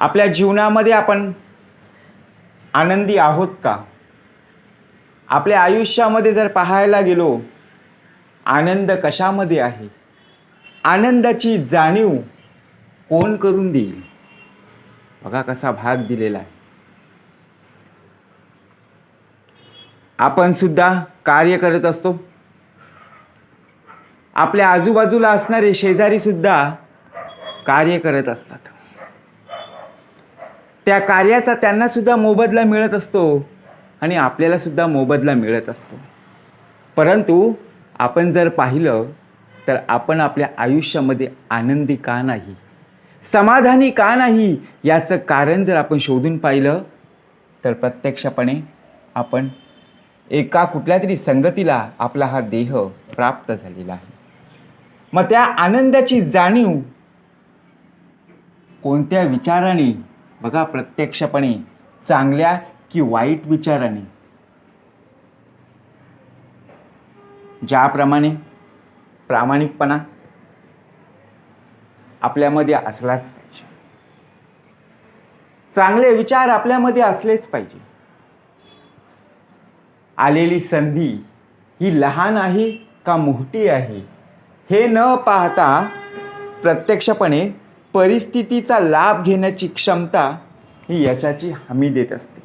आपल्या जीवनामध्ये आपण आनंदी आहोत का? आपल्या आयुष्यामध्ये जर पाहायला गेलो आनंद कशामध्ये आहे? आनंदाची जाणीव कोण करून देईल? बघा कसा भाग दिलेला आहे. आपण सुद्धा कार्य करत असतो. आपल्या आजूबाजूला असणारे शेजारी सुद्धा कार्य करत असतात. त्या कार्याचा त्यांनासुद्धा मोबदला मिळत असतो आणि आपल्यालासुद्धा मोबदला मिळत असतो. परंतु आपण जर पाहिलं तर आपण आपल्या आयुष्यामध्ये आनंदी का नाही? समाधानी का नाही? याचं कारण जर आपण शोधून पाहिलं तर प्रत्यक्षपणे आपण एका कुठल्या तरी संगतीला आपला हा देह प्राप्त झालेला आहे. मग त्या आनंदाची जाणीव कोणत्या विचाराने बघा प्रत्यक्षपणे चांगल्या की वाईट विचाराने. ज्याप्रमाणे प्रामाणिकपणा आपल्यामध्ये असलाच पाहिजे. चांगले विचार आपल्यामध्ये असलेच पाहिजे. आलेली संधी ही लहान आहे का मोठी आहे हे न पाहता प्रत्यक्षपणे परिस्थितीचा लाभ घेण्याची क्षमता ही यशाची हमी देत असते.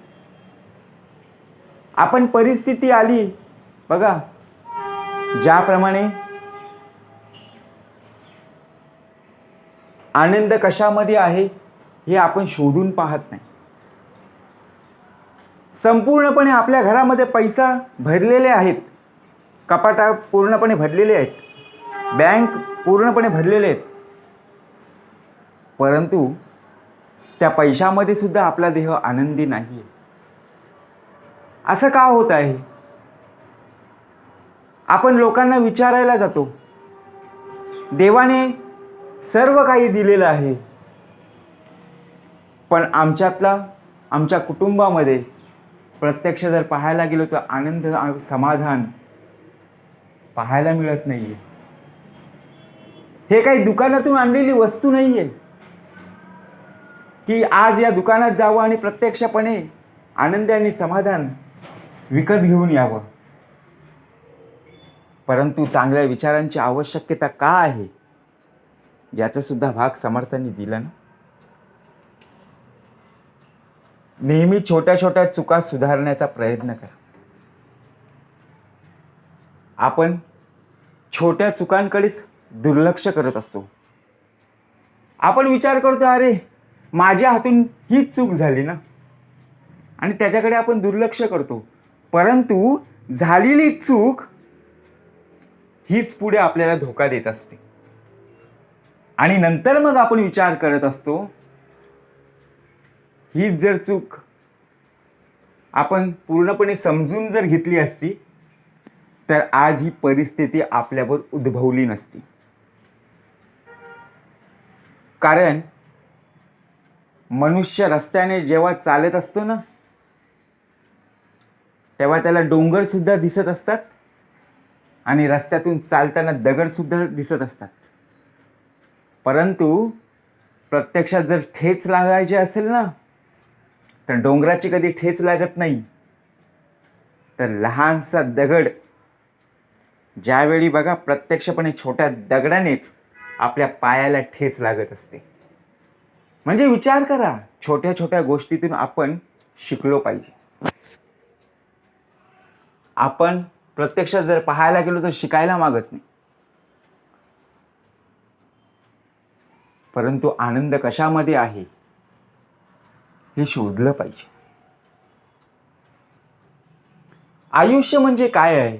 आपण परिस्थिती आली बघा ज्याप्रमाणे आनंद कशामध्ये आहे हे आपण शोधून पाहत नाही. संपूर्णपणे आपल्या घरामध्ये पैसा भरलेले आहेत कपाटा पूर्णपणे भरलेले आहेत बँक पूर्णपणे भरलेले आहेत परंतु त्या पैशामध्ये सुद्धा आपला देह आनंदी नाही आहे असं का होत आहे? आपण लोकांना विचारायला जातो देवाने सर्व काही दिलेलं आहे पण आमच्यातला आमच्या कुटुंबामध्ये प्रत्यक्ष जर पाहायला गेलो तर आनंद समाधान पाहायला मिळत नाही आहे हे काही दुकानातून आणलेली वस्तू नाही आहे की आज या दुकानात जावं आणि प्रत्यक्षपणे आनंद आणि समाधान विकत घेऊन यावं. परंतु चांगल्या विचारांची आवश्यकता का आहे? याचा सुद्धा भाग समर्थांनी दिला ना? नेहमी छोट्या छोट्या चुका सुधारण्याचा प्रयत्न करा. आपण छोट्या चुकांकडेच दुर्लक्ष करत असतो. आपण विचार करतो अरे माझ्या हातून हीच चूक झाली ना? आणि त्याच्याकडे आपण दुर्लक्ष करतो. परंतु झालेली चूक हीच पुढे आपल्याला धोका देत असते. आणि नंतर मग आपण विचार करत असतो हीच जर चूक आपण पूर्णपणे समजून जर घेतली असती तर आज ही परिस्थिती आपल्यावर उद्भवली नसती. कारण मनुष्य रस्त्याने जेव्हा चालत असतो ना तेव्हा त्याला डोंगरसुद्धा दिसत असतात आणि रस्त्यातून चालताना दगडसुद्धा दिसत असतात. परंतु प्रत्यक्षात जर ठेच लागायची असेल ना तर डोंगराची कधी ठेच लागत नाही. तर लहानसा दगड ज्यावेळी बघा प्रत्यक्षपणे छोट्या दगडानेच आपल्या पायाला ठेच लागत असते. म्हणजे विचार करा छोट्या छोट्या गोष्टीतून आपण शिकलो पाहिजे. आपण प्रत्यक्षात जर पाहायला गेलो तर शिकायला मागत नाही. परंतु आनंद कशामध्ये आहे? हे शोधलं पाहिजे. आयुष्य म्हणजे काय आहे?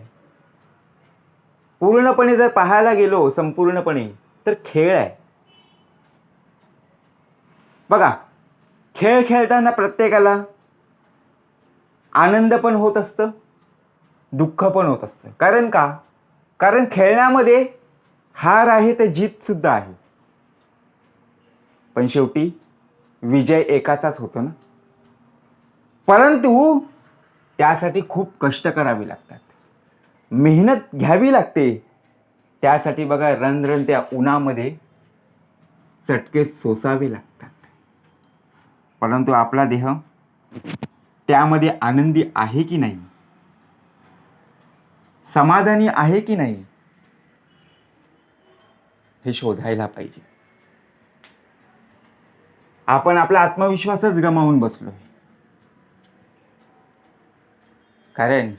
पूर्णपणे जर पाहायला गेलो संपूर्णपणे तर खेळ आहे. बघा खेळ खेळताना प्रत्येकाला आनंद पण होत असतं दुःख पण होत असतं. कारण का? कारण खेळण्यामध्ये हार आहे तर जीतसुद्धा आहे. पण शेवटी विजय एकाचाच होतो ना? परंतु त्यासाठी खूप कष्ट करावे लागतात. मेहनत घ्यावी लागते. त्यासाठी बघा रणरण त्या उन्हामध्ये चटके सोसावे लागतात. परंतु आपला देह त्यामध्ये आनंदी आहे की नाही? समाधानी आहे की नाही? हे शोधायला पाहिजे. आपण आपला आत्मविश्वासच गमावून बसलोय. कारण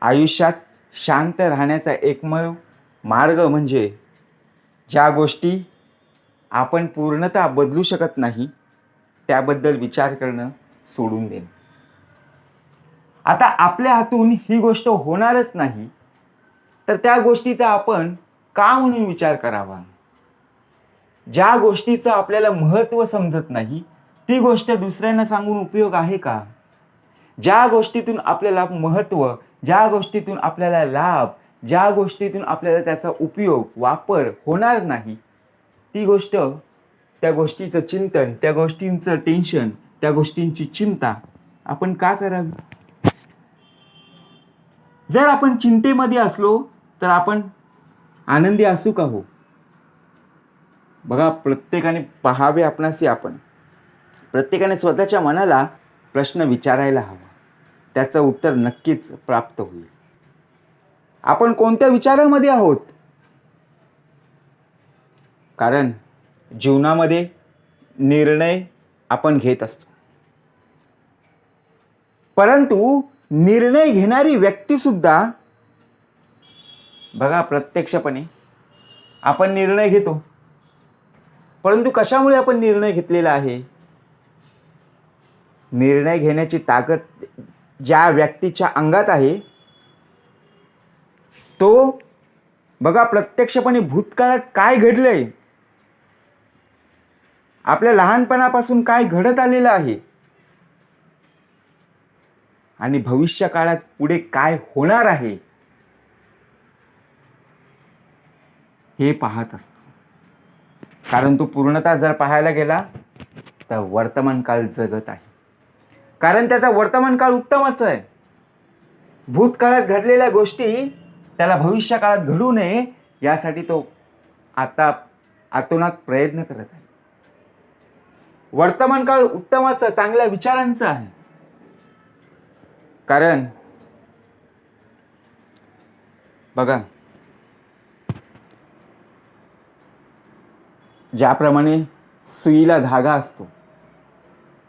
आयुष्यात शांत राहण्याचा एकमेव मार्ग म्हणजे ज्या गोष्टी आपण पूर्णतः बदलू शकत नाही त्याबद्दल विचार करणं सोडून देणं. आता आपल्या हातून ही गोष्ट होणारच नाही तर त्या गोष्टीचा आपण का म्हणून विचार करावा? ज्या गोष्टीचं आपल्याला महत्त्व समजत नाही ती गोष्ट दुसऱ्यांना सांगून उपयोग आहे का? ज्या गोष्टीतून आपल्याला महत्त्व ज्या गोष्टीतून आपल्याला लाभ ज्या गोष्टीतून आपल्याला त्याचा उपयोग वापर होणार नाही ती गोष्ट त्या गोष्टीचं चिंतन त्या गोष्टींचं टेन्शन त्या गोष्टींची चिंता आपण का करावी? जर आपण चिंतेमध्ये असलो तर आपण आनंदी असू का हो? बघा प्रत्येकाने पहावे आपणासी आपण. प्रत्येकाने स्वतःच्या मनाला प्रश्न विचारायला हवा. त्याचं उत्तर नक्कीच प्राप्त होईल. आपण कोणत्या विचारामध्ये आहोत? कारण जीवनामध्ये निर्णय आपण घेत असतो. परंतु निर्णय घेणारी व्यक्तीसुद्धा बघा प्रत्यक्षपणे आपण निर्णय घेतो. परंतु कशामुळे आपण निर्णय घेतलेला आहे? निर्णय घेण्याची ताकद ज्या व्यक्तीच्या अंगात आहे तो बघा प्रत्यक्षपणे भूतकाळात काय घडलं आहे आपल्या लहानपणापासून काय घडत आलेलं आहे? आणि भविष्य काळात पुढे काय होणार आहे? हे पाहत असतो. कारण तो पूर्णतः जर पाहायला गेला तर वर्तमान काळ जगत आहे. कारण त्याचा वर्तमान काळ उत्तमच आहे. भूतकाळात घडलेल्या गोष्टी त्याला भविष्य काळात घडू नये यासाठी तो आता आतोनात प्रयत्न करत आहे. वर्तमान काळ उत्तमाचा चांगल्या विचारांचा आहे. कारण बघा ज्याप्रमाणे सुईला धागा असतो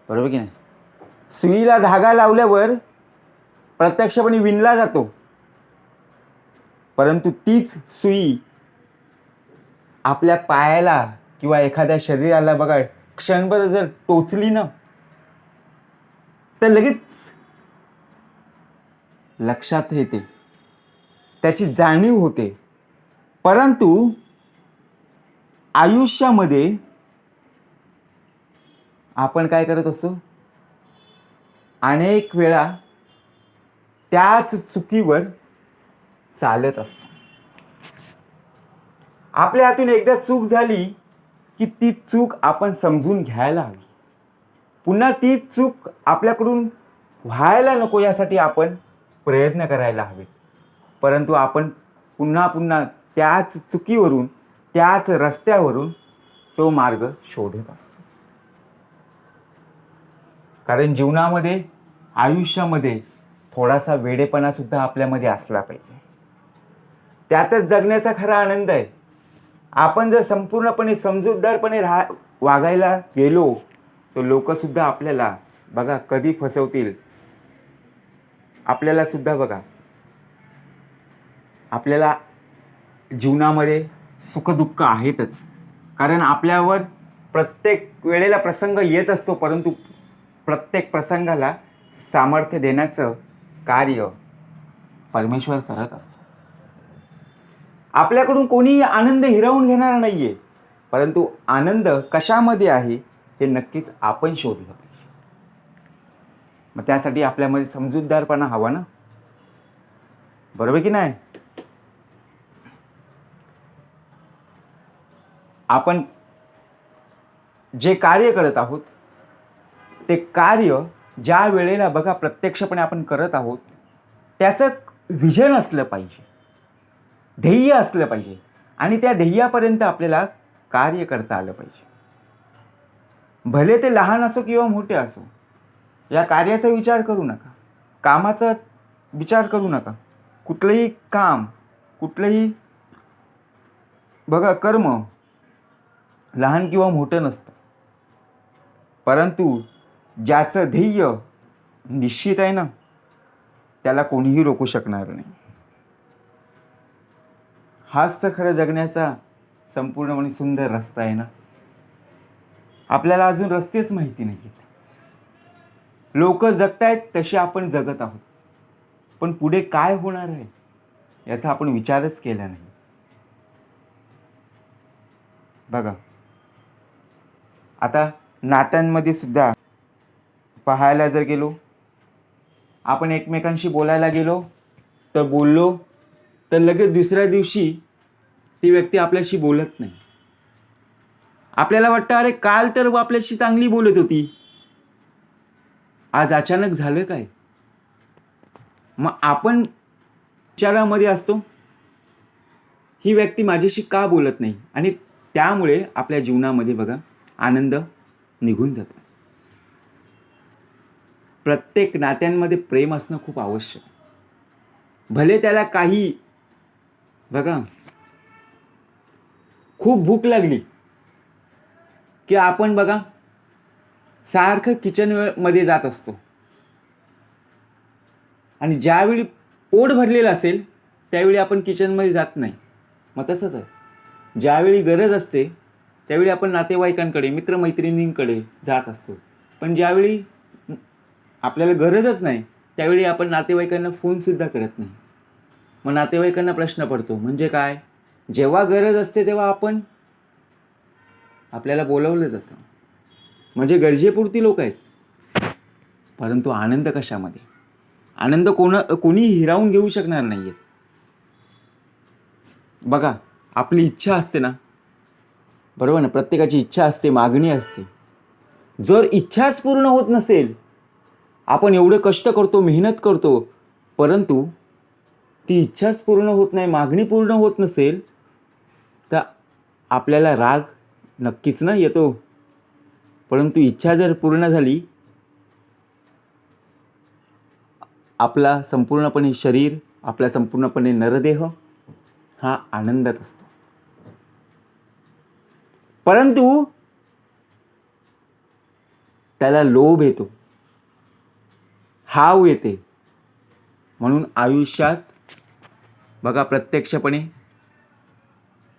बरोबर की नाही? सुईला धागा लावल्यावर प्रत्यक्षपणे विणला जातो. परंतु तीच सुई आपल्या पायाला किंवा एखाद्या शरीराला बघा क्षणभर जर टोचली ना तर लगेच लक्षात येते. त्याची जाणीव होते. परंतु आयुष्यामध्ये आपण काय करत असतो? अनेक वेळा त्याच चुकीवर चालत असतो. आपल्या हातून एकदा चूक झाली की ती चूक आपण समजून घ्यायला हवी. पुन्हा ती चूक आपल्याकडून व्हायला नको यासाठी आपण प्रयत्न करायला हवे परंतु आपण पुन्हा पुन्हा त्याच चुकीवरून त्याच रस्त्यावरून तो मार्ग शोधत असतो. कारण जीवनामध्ये आयुष्यामध्ये थोडासा वेडेपणासुद्धा आपल्यामध्ये असला पाहिजे. त्यातच जगण्याचा खरा आनंद आहे. आपण जर संपूर्णपणे समजूतदारपणे राहा वागायला गेलो तर लोकसुद्धा आपल्याला बघा कधी फसवतील. आपल्याला सुद्धा बघा. आपल्याला जीवनामध्ये सुखदुःख आहेतच. कारण आपल्यावर प्रत्येक वेळेला प्रसंग येत असतो परंतु प्रत्येक प्रसंगाला सामर्थ्य देण्याचं कार्य परमेश्वर करत असतो. आपल्याकडून कोणीही आनंद हिरावून घेणार नाही आहे परंतु आनंद कशामध्ये आहे हे नक्कीच आपण शोधलं पाहिजे. मग त्यासाठी आपल्यामध्ये समजूतदारपणा हवा ना? बरोबर की नाही? आपण जे कार्य करत आहोत ते कार्य ज्या वेळेला बघा प्रत्यक्षपणे आपण करत आहोत त्याचं विजन असलं पाहिजे. ध्येय असलं पाहिजे. आणि त्या ध्येयापर्यंत आपल्याला कार्य करता आलं पाहिजे. भले ते लहान असो किंवा मोठे असो या कार्याचा विचार करू नका. कामाचा विचार करू नका. कुठलंही काम कुठलंही बघा कर्म लहान किंवा मोठं नसतं. परंतु ज्याचं ध्येय निश्चित आहे ना त्याला कोणीही रोखू शकणार नाही. हाच तर खरं जगण्याचा संपूर्णपणे सुंदर रस्ता आहे ना? आपल्याला अजून रस्तेच माहिती नाही आहेत लोक जगतायत तसे आपण जगत आहोत. पण पुढे काय होणार आहे याचा आपण विचारच केला नाही. बघा. आता नात्यांमध्ये सुद्धा पाहायला जर गेलो आपण एकमेकांशी बोलायला गेलो तर बोललो तर लगेच दुसऱ्या दिवशी ती व्यक्ती आपल्याशी बोलत नाही. आपल्याला वाटतं अरे काल तर आपल्याशी चांगली बोलत होती. आज अचानक झालं काय? मग आपण विचारामध्ये असतो ही व्यक्ती माझ्याशी का बोलत नाही? आणि त्यामुळे आपल्या जीवनामध्ये बघा आनंद निघून जातो. प्रत्येक नात्यांमध्ये प्रेम असणं खूप आवश्यक आहे. भले त्याला काही बघा. खूप भूक लागली. की आपण बघा सारखं किचनमध्ये जात असतो. आणि ज्यावेळी पोट भरलेलं असेल त्यावेळी आपण किचनमध्ये जात नाही. मग तसंच आहे. ज्यावेळी गरज असते त्यावेळी आपण नातेवाईकांकडे मित्रमैत्रिणींकडे जात असतो. पण ज्यावेळी आपल्याला गरजच नाही त्यावेळी आपण नातेवाईकांना फोनसुद्धा करत नाही. मग नातेवाईकांना प्रश्न पडतो म्हणजे काय? जेव्हा गरज असते तेव्हा आपण आपल्याला बोलवलं जातं. म्हणजे गरजेपुरती लोक आहेत. परंतु आनंद कशामध्ये? आनंद कोण कोणी हिरावून घेऊ शकणार नाही आहेत बघा आपली इच्छा असते ना? बरोबर ना? प्रत्येकाची इच्छा असते मागणी असते. जर इच्छाच पूर्ण होत नसेल आपण एवढे कष्ट करतो मेहनत करतो परंतु ती इच्छाच पूर्ण होत नाही मागणी पूर्ण होत नसेल तर आपल्याला राग नक्कीच ना येतो. परंतु इच्छा जर पूर्ण झाली आपला संपूर्णपणे शरीर आपला संपूर्णपणे नरदेह हा आनंदात असतो. परंतु त्याला लोभ येतो. हाव येते. म्हणून आयुष्यात बघा प्रत्यक्षपणे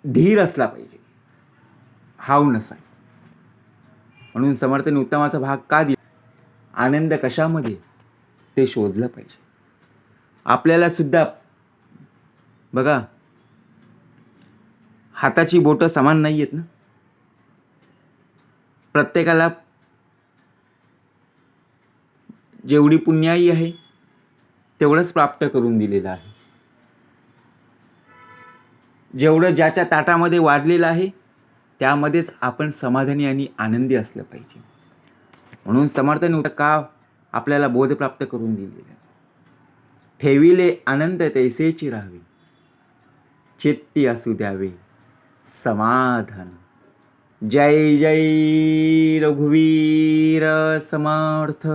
धीर असला पाहिजे. हाव नसा म्हणून समर्थने उत्तमाचा भाग का दिला? आनंद कशामध्ये? ते शोधलं पाहिजे. आपल्याला सुद्धा बघा हाताची बोटं समान नाही आहेत ना? प्रत्येकाला जेवढी पुण्याई आहे तेवढंच प्राप्त करून दिलेलं आहे. जेवढं ज्याच्या ताटामध्ये वाढलेलं आहे त्यामध्येच आपण समाधानी आणि आनंदी असलं पाहिजे. म्हणून समर्थन का आपल्याला बोध प्राप्त करून दिलेलं आहे? ठेविले आनंद तैसेची राहावे. चित्ती असू द्यावे. समाधान. जय जय रघुवीर समर्थ.